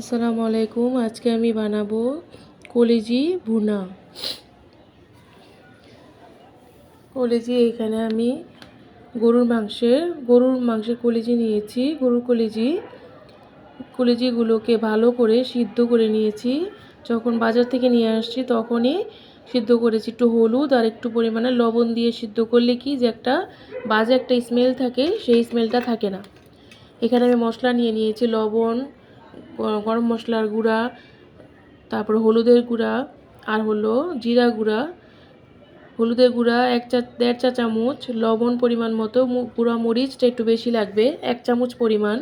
আসসালামু আলাইকুম, আজকে আমি বানাবো কলেজি ভুনা। কলেজি এখানে আমি গরুর মাংসের গরুর মাংসের কলেজি নিয়েছি, গরুর কলেজি। কলেজিগুলোকে ভালো করে সিদ্ধ করে নিয়েছি। যখন বাজার থেকে নিয়ে আসছি তখনই সিদ্ধ করেছি একটু হলুদ আর একটু পরিমাণে লবণ দিয়ে সিদ্ধ করলে কি যে একটা বাজে একটা স্মেল থাকে, সেই স্মেলটা থাকে না। এখানে আমি মশলা নিয়ে নিয়েছি লবণ গরম মশলার গুঁড়া, তারপর হলুদের গুঁড়া, আর হলো জিরা গুঁড়া। হলুদের গুঁড়া এক চা, দেড় চা চামচ, লবণ পরিমাণ মতো গুঁড়া মরিচটা একটু বেশি লাগবে, এক চামচ পরিমাণ।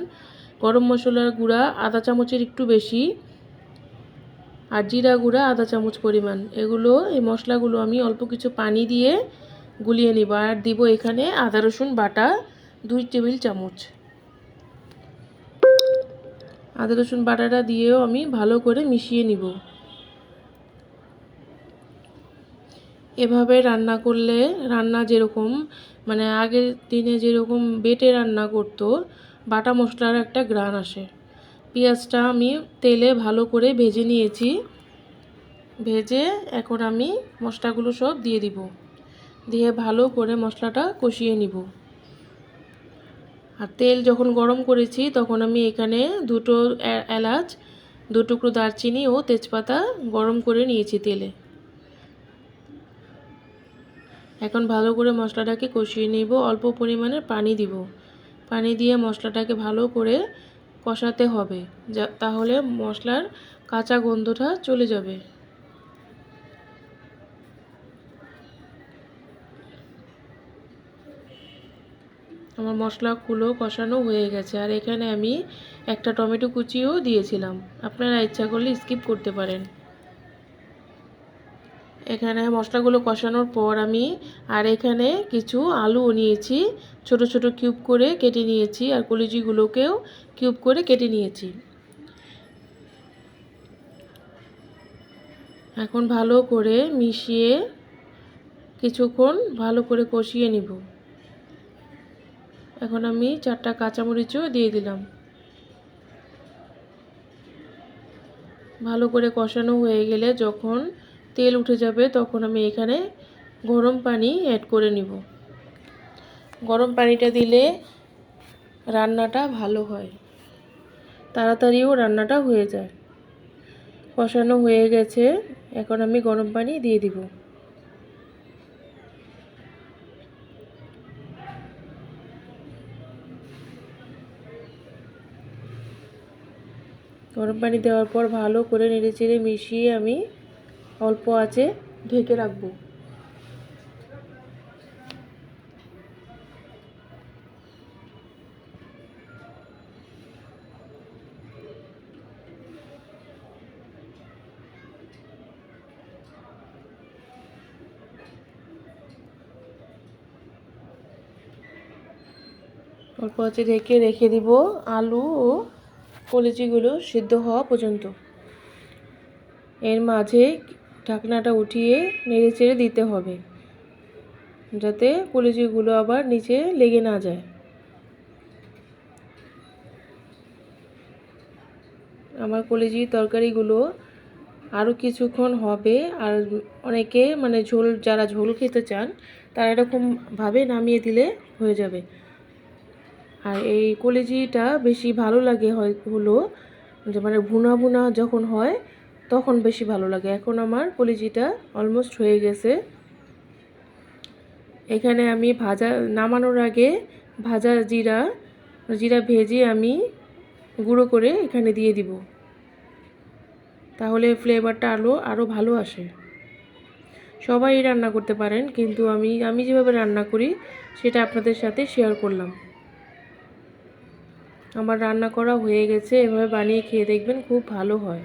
গরম মশলার গুঁড়া আধা চামচের একটু বেশি। আর জিরা গুঁড়া আধা চামচ পরিমাণ। এগুলো, এই মশলাগুলো আমি অল্প কিছু পানি দিয়ে গুলিয়ে নিব। আর দিব এখানে আদা রসুন বাটা, দুই টেবিল চামচ। আদা, রসুন বাটাটা দিয়েও আমি ভালো করে মিশিয়ে নিব। এভাবে রান্না করলে রান্না যেরকম মানে আগের দিনে যেরকম বেটে রান্না করতো, বাটা মশলার একটা গ্রান আসে। পেঁয়াজটা আমি তেলে ভালো করে ভেজে নিয়েছি। ভেজে এখন আমি মশলাগুলো সব দিয়ে দিব। দিয়ে ভালো করে মশলাটা কষিয়ে নিব। আর তেল যখন গরম করেছি, তখন আমি এখানে দুটো এলাচ, দু টুকরো দারচিনি ও তেজপাতা গরম করে নিয়েছি তেলে। এখন ভালো করে মশলাটাকে কষিয়ে নিব, অল্প পরিমাণে পানি দিব। পানি দিয়ে মশলাটাকে ভালো করে কষাতে হবে, যা, তাহলে মশলার কাঁচা গন্ধটা চলে যাবে। আমার মশলাগুলো কষানো হয়ে গেছে আর এখানে আমি একটা টমেটো কুচিও দিয়েছিলাম। আপনারা ইচ্ছা করলে স্কিপ করতে পারেন। এখানে মশলাগুলো কষানোর পর আমি আর এখানে কিছু আলুও নিয়েছি। ছোট ছোট কিউব করে কেটে নিয়েছি আর কলিজিগুলোকেও কিউব করে কেটে নিয়েছি। এখন ভালো করে মিশিয়ে কিছুক্ষণ ভালো করে কষিয়ে নিব। এখন আমি চারটা কাঁচামরিচও দিয়ে দিলাম। ভালো করে কষানো হয়ে গেলে যখন তেল উঠে যাবে তখন আমি এখানে গরম পানি অ্যাড করে নিব। গরম পানিটা দিলে রান্নাটা ভালো হয়। তাড়াতাড়িও রান্নাটা হয়ে যায়। কষানো হয়ে গেছে, এখন আমি গরম পানি দিয়ে দিব। গরম পানি দেওয়ার পর ভালো করে নেড়ে চেড়ে মিশিয়ে আমি অল্প আছে ঢেকে রাখব। অল্প আছে ঢেকে রেখে দিব আলু ও কলিজিগুলো সিদ্ধ হওয়া পর্যন্ত। এর মাঝে ঢাকনাটা উঠিয়ে নেড়ে চেড়ে দিতে হবে, যাতে কলিজিগুলো আবার নিচে লেগে না যায়। আমার কলিজি তরকারিগুলো আরও কিছুক্ষণ হবে আর অনেকে মানে ঝোল, যারা ঝোল খেতে চান, তারা এরকমভাবে নামিয়ে দিলে হয়ে যাবে। আর এই কলেজিটা বেশি ভালো লাগে হয় হলো যে মানে ভুনা ভুনা যখন হয়, তখন বেশি ভালো লাগে। এখন আমার কলেজিটা অলমোস্ট হয়ে গেছে। এখানে আমি ভাজা, নামানোর আগে ভাজা জিরা জিরা ভেজে আমি গুঁড়ো করে এখানে দিয়ে দিব। তাহলে ফ্লেভারটা আরও আরও ভালো আসে। সবাই রান্না করতে পারেন, কিন্তু আমি আমি যেভাবে রান্না করি, সেটা আপনাদের সাথে শেয়ার করলাম। আমার রান্না করা হয়ে গেছে এভাবে বানিয়ে খেয়ে দেখবেন খুব ভালো হয়।